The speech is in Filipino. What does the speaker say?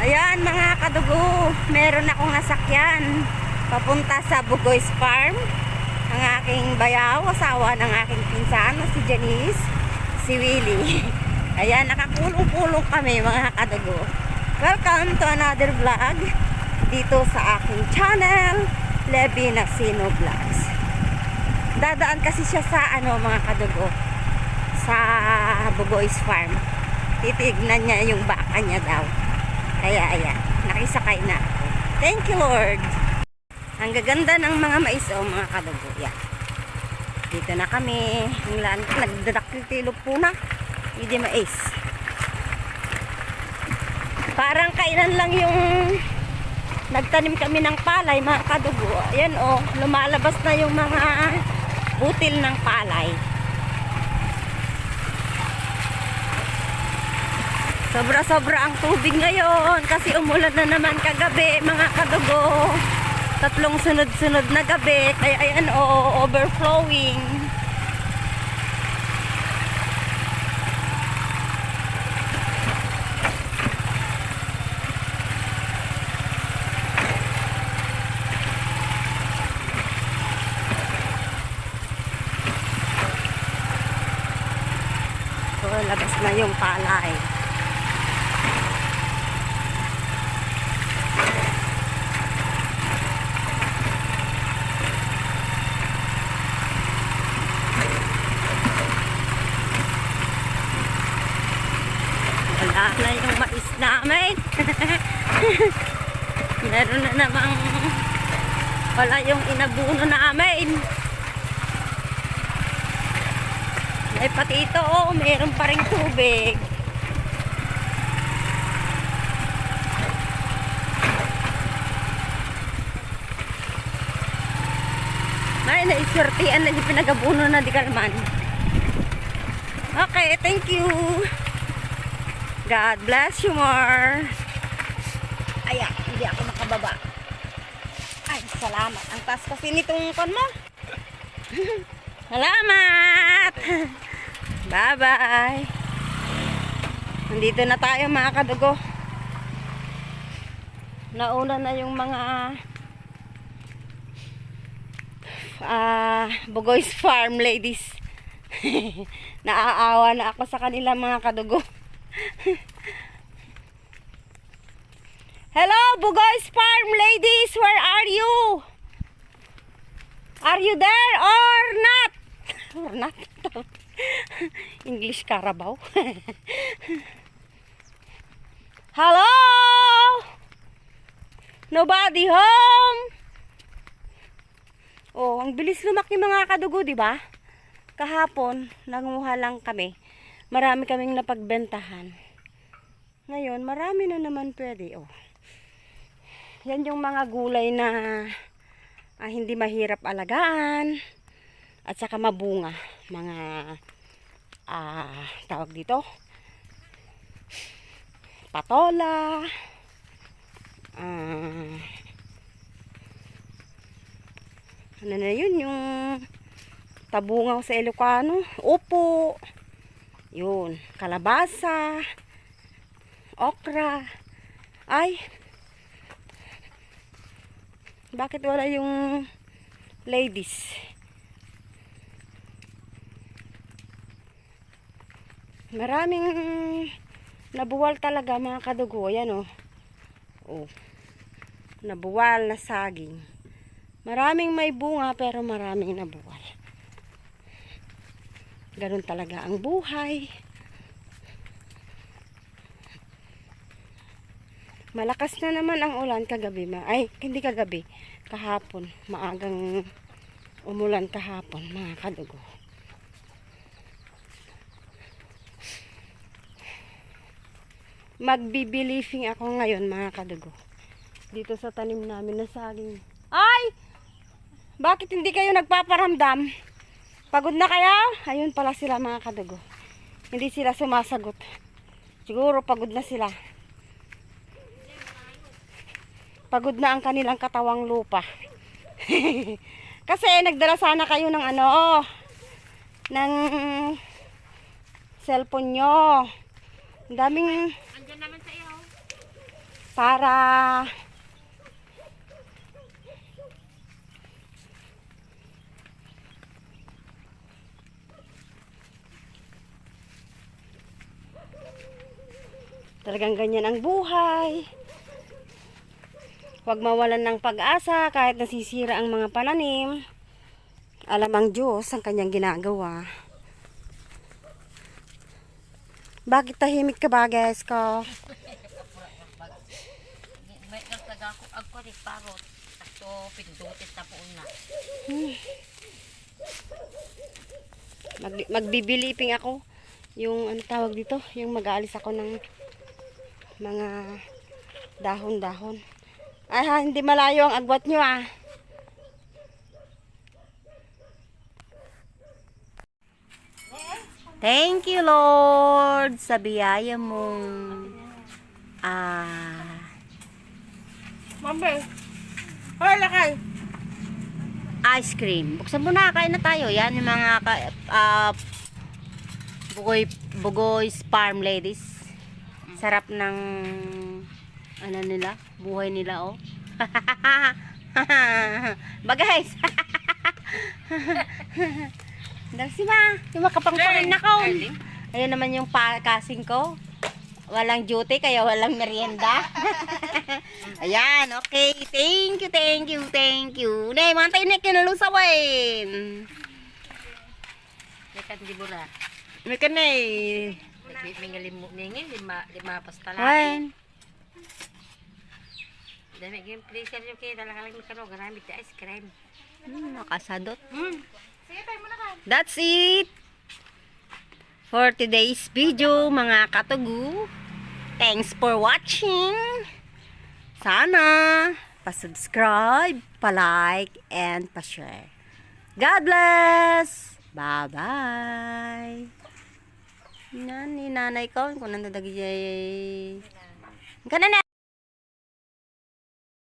Ayan mga kadugo, meron akong nasakyan papunta sa Bugoys Farm. Ang aking bayaw, asawa ng aking pinsan si Janice, si Willie. Ayan, nakakulong-kulong kami mga kadugo. Welcome to another vlog dito sa aking channel, Levi Nasino Vlogs. Dadaan kasi siya sa ano mga kadugo, sa Bugoys Farm. Titignan niya yung baka niya daw. Kaya ayan, nakisakay na ako. Thank you Lord. Ang gaganda ng mga mais o mga kadugo. Yan. Dito na kami. Ang lan nagdadaktiltilog po na. Hindi mais. Parang kailan lang yung nagtanim kami ng palay mga kadugo. Ayan o, lumalabas na yung mga butil ng palay. Sobra-sobra ang tubig ngayon kasi umulan na naman kagabi mga kadugo. Tatlong sunod-sunod na gabi kaya ayan o, overflowing. So, labas na yung palay. Wala na yung mais namin. Meron na namang wala yung inabuno namin. Ay pati ito, oh, meron pa rin tubig. Ay, naisortian na yung pinagabuno na di kalman. Okay, thank you. God bless you more. Ayan, hindi ako makababa. Ay, salamat. Ang taas kasi nitong kon mo. salamat! Bye-bye! Nandito na tayo mga kadugo. Nauna na yung mga ah Bugoy's Farm ladies. Naaawa na ako sa kanila mga kadugo. Hello, Bugoy's Farm ladies, where are you? Are you there or not? Or not? English Carabao. Hello? Nobody home? Oh, ang bilis lumaki mga kadugo, di ba? Kahapon, nanguha lang kami. Marami kaming napagbentahan. Ngayon, marami na naman pwede. Oh. Yan yung mga gulay na ah, hindi mahirap alagaan at saka mabunga. Mga ah, tawag dito patola ah, ano na yun yung tabungaw sa Ilocano upo yun kalabasa okra. Ay bakit wala yung ladies? Maraming nabuwal talaga mga kadugo. Yan oh. Oh nabuwal na saging. Maraming may bunga pero maraming nabuwal ganun talaga ang buhay malakas na naman ang ulan kagabi ma ay hindi kagabi kahapon maagang umulan kahapon mga kadugo magbibilifing ako ngayon mga kadugo. Dito sa tanim namin na saging. Ay! Bakit hindi kayo nagpaparamdam? Pagod na kaya? Ayun pala sila mga kadugo. Hindi sila sumasagot. Siguro pagod na sila. Pagod na ang kanilang katawang lupa. Kasi nagdala sana kayo ng ano, ng cellphone nyo. Ang daming Andyan naman sa iyo. para Talagang ganyan ang buhay. Huwag mawalan ng pag-asa kahit nasisira ang mga pananim. Alam ang Diyos ang kanyang ginagawa. Bakit tahimik ka ba, guys ko? May nagtaga ako ako ni parot. Ako pindutit na po na. Mag, magbibiliping ako. Yung ano tawag dito, yung mag-aalis ako ng mga dahon-dahon. Ay ha, hindi malayo ang agwat nyo ah. Thank you Lord sa biyaya mong ah Mambe. Hoy, lakay. ice cream. Buksan mo na, kain na tayo. Yan yung mga ka, ah, bugoy, bugoy's farm ladies. Sarap ng ano nila, buhay nila oh. ba guys? Dagsi ba? Yung makapangpangin na ko. Ayun naman yung kasing ko. Walang duty kaya walang merienda. Ayan, okay. Thank you, thank you, thank you. Nay, mga tayo na kinalusawin. May kandibura. May ka na eh. May may ngalimu ningin lima lima pasta lang. Ayan. Dami game freezer yung kaya talaga lang kano gamit sa ice cream. Hmm, nakasadot. Hmm. That's it. For today's video, mga katugu. Thanks for watching. Sana pa-subscribe, pa-like, and pa-share. God bless! Bye-bye! Nan, ni nanay ko, kung nandadagi jay... Ka na na!